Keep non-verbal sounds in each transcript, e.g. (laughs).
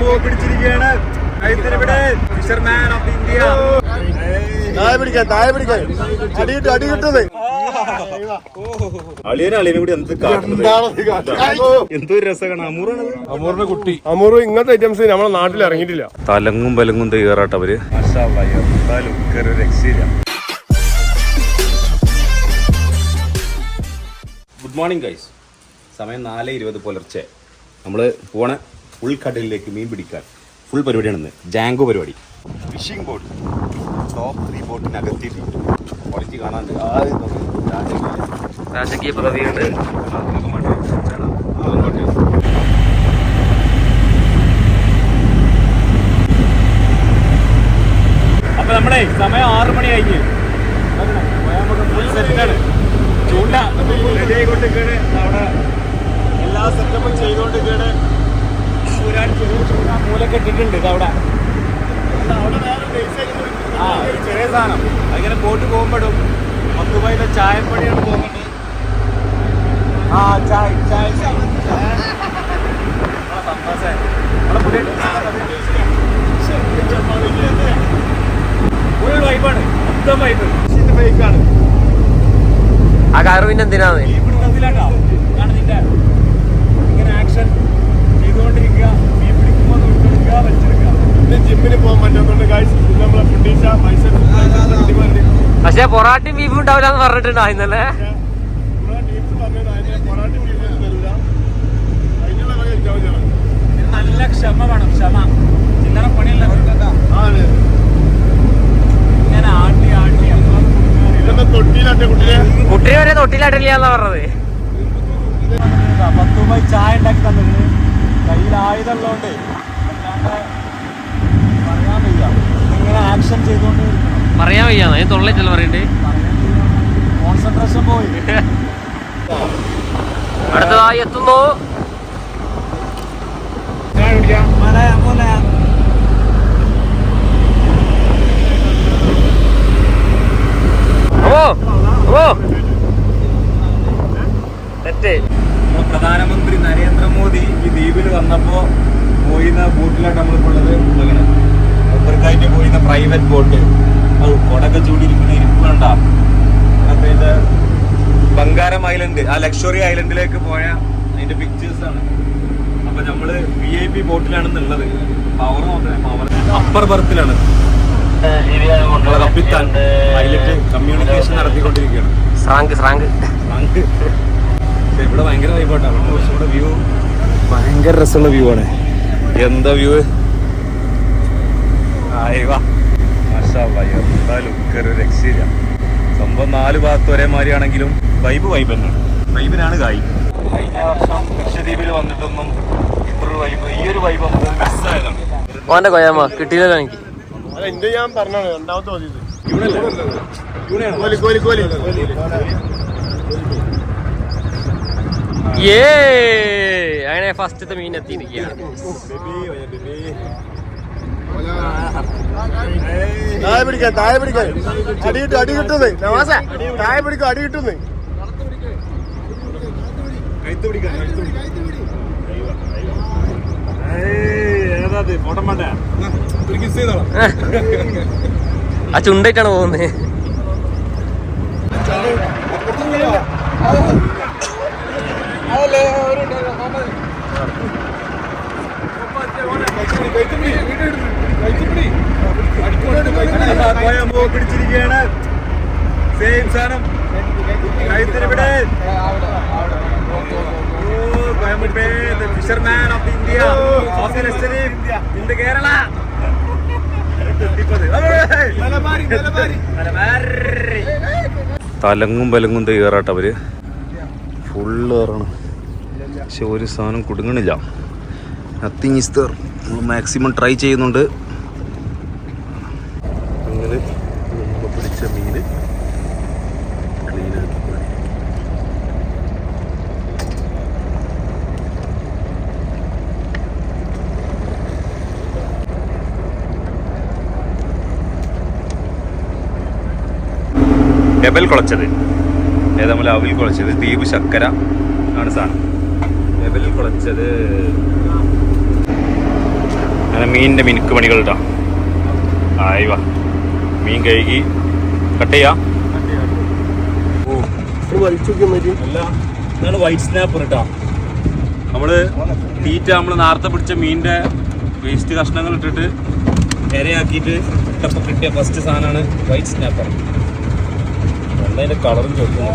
പിടിച്ചിരിക്കുകയാണ്. ഇവിടെ fisherman of India താഴെ പിടിക്കാൻ താഴെ പിടിക്കാൻ. അടിയിട്ട് അടി കിട്ടുന്നത്? അമൂറിന്റെ കുട്ടി. അമൂറ് ഇങ്ങനത്തെ ഐറ്റംസ് നമ്മളെ നാട്ടിൽ ഇറങ്ങിയിട്ടില്ല. തലങ്ങും ബലങ്ങും തയ്യാറാട്ട് അവർ. രക്ഷയില്ല. ഗുഡ് മോർണിംഗ് ഗൈസ് സമയം നാല് ഇരുപത് പുലർച്ചെ. നമ്മൾ പോണ. ഉൾക്കടലിലേക്ക് മീൻ പിടിക്കാൻ ഫുൾ പരിപാടിയാണ് ജാങ്കോ പരിപാടി. ഫിഷിംഗ് ബോട്ട് ടോപ്പ് ത്രീ ബോട്ടിനകത്തിയിട്ട് ക്വാളിറ്റി കാണാണ്ട് ആദ്യം നോക്ക്. രാജകീയ. പദവിയുണ്ട്. അപ്പൊ നമ്മളെ സമയം ആറ് മണി കഴിഞ്ഞ് സെറ്റാണ് ചൂണ്ട. റെഡി ആയിക്കൊണ്ടിരിക്കുകയാണ്. അവിടെ എല്ലാ സെറ്റപ്പും ചെയ്തുകൊണ്ടിരിക്കുകയാണ്. ഒരാൾ ചെറിയ ചൂണ്ട മൂലൊക്കെ ഇട്ടിട്ടുണ്ട് ആ ചെറിയ സാധനം. അങ്ങനെ ബോട്ട് പോകുമ്പോഴും മക്കുബായിലെ ചായപ്പടിയാണ് പോകുന്നത്. ആ ചായ ചായ സന്തോഷം നമ്മളെ പുതിയ ഫുൾ വൈബാണ് മൊത്തം വൈബ് ഫേക്കാണ് ആ കാറ് പിന്നെ എന്തിനാണ്? ഈ ഇതാണ് നിന്റെ ഇങ്ങനെ ആക്ഷൻ ചെയ്തുകൊണ്ടിരിക്കുക മീൻ പിടിക്കുമ്പോൾ ഒന്ന് വിട്ടെടുക്കുക വലിച്ചെടുക്കുക ഇന്ന് ജിമ്മിന് പോകാൻ പറ്റാത്തതുകൊണ്ട് ഗൈസ് നമ്മളെ പൈസ പക്ഷെ പൊറാട്ടയും ബീഫും ഉണ്ടാവില്ല എന്ന് പറഞ്ഞിട്ടുണ്ടാ ഇന്നലെ? പൊറാട്ടി നല്ല ക്ഷമ വേണം ക്ഷമ. ചില്ലറ പണിയല്ല ഇങ്ങനെ ആട്ടി ആട്ടി കുട്ടിയെ. കുട്ടിയെ വരെ തൊട്ടിലാട്ടില്ല എന്നാ പറഞ്ഞത് പത്ത് രൂപ ചായ ഉണ്ടാക്കി തന്നത് കയ്യിൽ ആയുധമുള്ളതുകൊണ്ട് വയ്യ. ഇങ്ങനെ ആക്ഷൻ ചെയ്തുകൊണ്ട് പറയാൻ വയ്യാന്ന് അതിന് ചില പറയണ്ടേ. കോൺസെൻട്രേഷൻ പോയി. അടുത്തതായി എത്തുന്നു. തെറ്റ്. പ്രധാനമന്ത്രി നരേന്ദ്രമോദി ഈ ദ്വീപിൽ വന്നപ്പോ പോയിന്ന ബോട്ടിലാണ് നമ്മളിപ്പോൾ ഉള്ളത്. ഇങ്ങനെ പോയിരുന്ന പ്രൈവറ്റ് ബോട്ട് അത് കൊടക ചൂടിയിരിക്കുന്ന ഇരിപ്പ് ഇരിപ്പുണ്ട ഇത് ബംഗാരം ഐലൻഡ് ആ ലക്ഷറി ഐലൻഡിലേക്ക് പോയ അതിന്റെ പിക്ചേഴ്സ് ആണ്. അപ്പൊ നമ്മൾ വി ഐ പി ബോട്ടിലാണെന്നുള്ളത് പവർ പവർ അപ്പർ ബർത്തിലാണ് കപ്പിത്താൻ പൈലറ്റ് കമ്മ്യൂണിക്കേഷൻ നടത്തിക്കൊണ്ടിരിക്കുകയാണ്. സ്രാങ്ക് സ്രാങ്ക്. സ്രാങ്ക്. ഇവിടെ ഭയങ്കര വൈബോട്ടാണ് കൂടെ വ്യൂ ഭയങ്കര രസമുള്ള വ്യൂ ആണ്. എന്താ വ്യൂ എന്താ ലുക്ക് ഒരു രക്ഷയില്ല സംഭവം നാല് ഭാഗത്ത് ഒരേ മാതിരിയാണെങ്കിലും വൈബ് വൈബ് തന്നെയാണ് വൈബിനാണ് കായ് കഴിഞ്ഞ വർഷം ലക്ഷദ്വീപിൽ വന്നിട്ടൊന്നും ഇത്ര വൈബ് ഈ ഒരു വൈബ് നമുക്ക് മിസ്സായതാണ് ഓന്റെ കൊയ്യാമ്മ കിട്ടിയില്ലല്ലോ എനിക്ക്. എന്റെ ഞാൻ പറഞ്ഞാണ് രണ്ടാമത്തെ മതി ഇവിടെ ഇവിടെയാണ്? കോലി കോലി കോലി. ഏ അങ്ങനെ ഫസ്റ്റത്തെ മീൻ എത്തിയിരിക്കുകയാണ്. താഴെ പിടിക്കാൻ താഴെ പിടിക്കാൻ അടിയിട്ട് അടി കിട്ടുന്നത് നവാസ താഴെ പിടിക്കും അടി കിട്ടുന്നേ. ആ ചുണ്ടായിട്ടാണ് പോകുന്നത് പിടിച്ചിരിക്കുകയാണ് സെയിം സാധനം കഴുത്തിനിവിടെ fisherman of India of India Kerala തലങ്ങും ബലങ്ങും തയ്യാറാട്ട് അവർ. ഫുള്ള് കയറണം പക്ഷെ ഒരു സാധനം കുടുങ്ങണില്ല. നത്തിങ് ഇസ് ദർ നമ്മൾ മാക്സിമം ട്രൈ ചെയ്യുന്നുണ്ട് അങ്ങനെ നമ്മൾ പിടിച്ച മീന് ക്ലീൻ ആക്കി എബൽ കുളച്ചത്. ഏതാമല അവിൽ കുളച്ചത്? ദ്വീപ് ശർക്കര ആണ് സാധനം. ഡബൽ കുളച്ചത് അങ്ങനെ മീനിന്റെ മിനുക്ക് പണികൾ ഇട്ടാ ആയി വാ. മീൻ കഴുകി കട്ട് ചെയ്യാം. ഇതാണ് വൈറ്റ് സ്നാപ്പർ കേട്ടോ നമ്മൾ തീറ്റ നമ്മൾ നേരത്തെ പിടിച്ച മീനിന്റെ വേസ്റ്റ് കഷ്ണങ്ങൾ ഇട്ടിട്ട് ഇരയാക്കിയിട്ട് ഇട്ടപ്പോൾ കിട്ടിയ ഫസ്റ്റ് സാധനമാണ് വൈറ്റ് സ്നാപ്പർ അതിന്റെ കളറും ചോദിക്കുന്നു.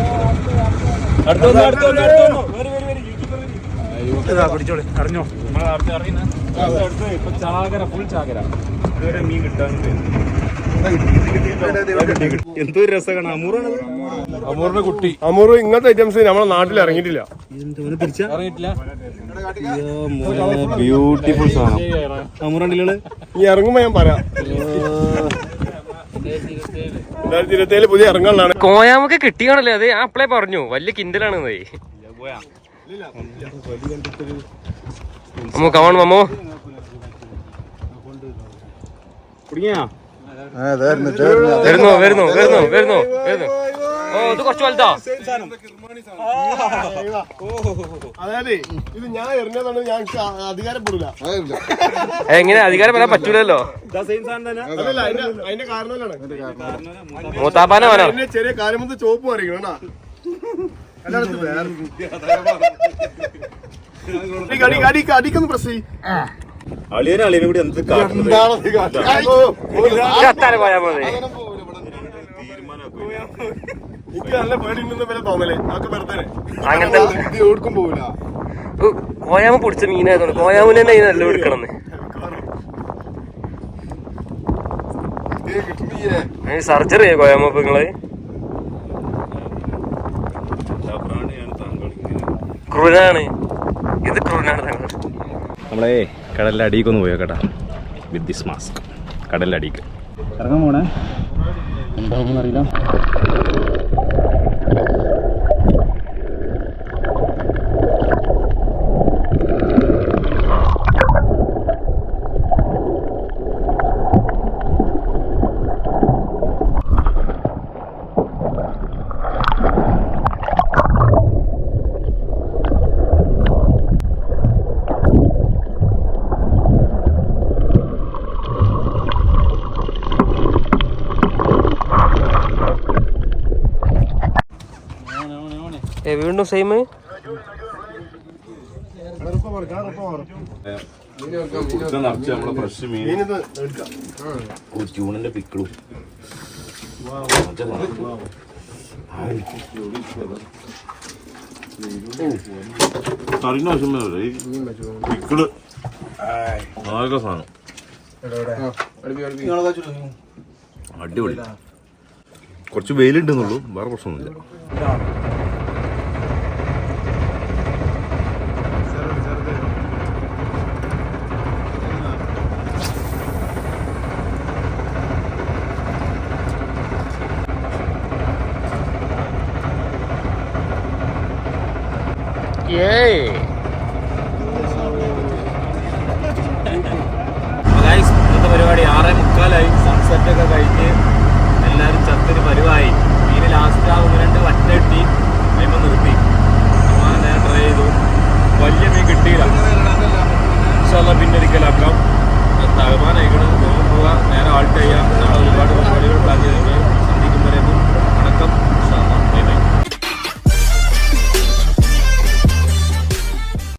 അടുത്തൊന്ന് അടുത്തൊന്ന്. വരൂ, വരൂ, വരൂ. പിടിച്ചോളി. അറിഞ്ഞോ? അടുത്ത് അറിയുന്ന? അടുത്ത് ഇപ്പൊ ചാകര ഫുൾ ചാകര. ഇതുവരെ മീൻ കിട്ടാൻ എന്തോ രസമാണ്. അമൂറാണ് അമൂറിന്റെ കുട്ടി. അമൂർ ഇങ്ങനത്തെ ഐറ്റംസ് നമ്മളെ നാട്ടിൽ ഇറങ്ങിയിട്ടില്ല. ബ്യൂട്ടിഫുൾ സാധനം. അമൂറാണ്ടില്ലേ ഈ ഇറങ്ങുമ്പോ ഞാൻ പറയാം. രണ്ടായിരത്തി ഇരുപത്തി പുതിയ ഇറങ്ങാനാണ് കോയാമൊക്കെ കിട്ടിയാണല്ലേ അത്? ഞാൻ അപ്പളേ പറഞ്ഞു. വലിയ കിൻഡലാണ് അമ്മോ മമ്മോ കുടുങ്ങിയാ? വരുന്നു വരുന്നു വരുന്നു വരുന്നു വരുന്നു. ഓ ഇത് കുറച്ച് വലുതാ. അതായത് ഇത് ഞാൻ എറിഞ്ഞതാണ് ഞാൻ അധികാരപ്പെടില്ല (laughs) എങ്ങനെ അധികാരം പറയാൻ പറ്റൂലല്ലോ? സെയിം സാധനം തന്നെ. അതല്ല അതിന്റെ മൂത്താപ്പാന വരാം എന്നെ ചെറിയ മുതൽ ചോപ്പ് വരയ്ക്കണം അടിക്കൊന്ന് ചെയ്യ്. അളിയനും അളിയനും കൂടി എന്ത് കാട്ടുന്നത്? പോയാ മതി എനിക്ക് നല്ല പേടിയുണ്ടെന്ന് പോലെ തോന്നലേ. അതൊക്കെ വെറുതെ അങ്ങനത്തെ ഇത് എവിടേക്കും പോവില്ല കോയാമ പൊടിച്ച മീനായതുകൊണ്ട് കോയാമിന് തന്നെ അതിന് നല്ല എടുക്കണം സർജറി കോയാമ ഇപ്പൊ നിങ്ങൾ? ക്രൂനാണ് ഇത് ക്രൂനാണ് തങ്ങൾ നമ്മളെ കടലിന്റെ അടിക്ക് ഒന്ന് പോയോ കേട്ടാ വിത്ത് ദിസ് മാസ്ക് കടലിന്റെ അടിക്ക് ഇറങ്ങാൻ പോണേ? Ang dahon mo na rin ah. വീണ്ടും സെയിം നിറച്ച് നമ്മളെ ഫ്രഷ് മീൻ പിക്കിളും കറിന്റെ ആവശ്യമേ പിക്കിൾ ആകെ സാധനം. അടിപൊളി. കുറച്ച് വെയിലുണ്ടെന്നുള്ളൂ വേറെ പ്രശ്നമൊന്നുമില്ല. ഗൈസ് ഇന്നത്തെ പരിപാടി ആറേ മുക്കാലായി. സൺസെറ്റ് ഒക്കെ കഴിഞ്ഞ് എല്ലാവരും ചത്തൊരു പരിവായി. മീന് ലാസ്റ്റ് ആ ഒന്ന് രണ്ട് വറ്റ കിട്ടി. അതിമ്പോൾ നിർത്തി അങ്ങനെ ട്രൈ ചെയ്തു. വലിയ മീൻ കിട്ടിയില്ല. ഇൻഷാല്ല പിന്നെ ഒരിക്കലാക്കാം തകമാനായിക്കണം പോകാൻ നേരെ ആൾട്ട് ചെയ്യാം. ഒരുപാട് പരിപാടികൾ പ്ലാൻ ചെയ്തിട്ടുണ്ട്. സന്ധിക്കും വരെ ബൈ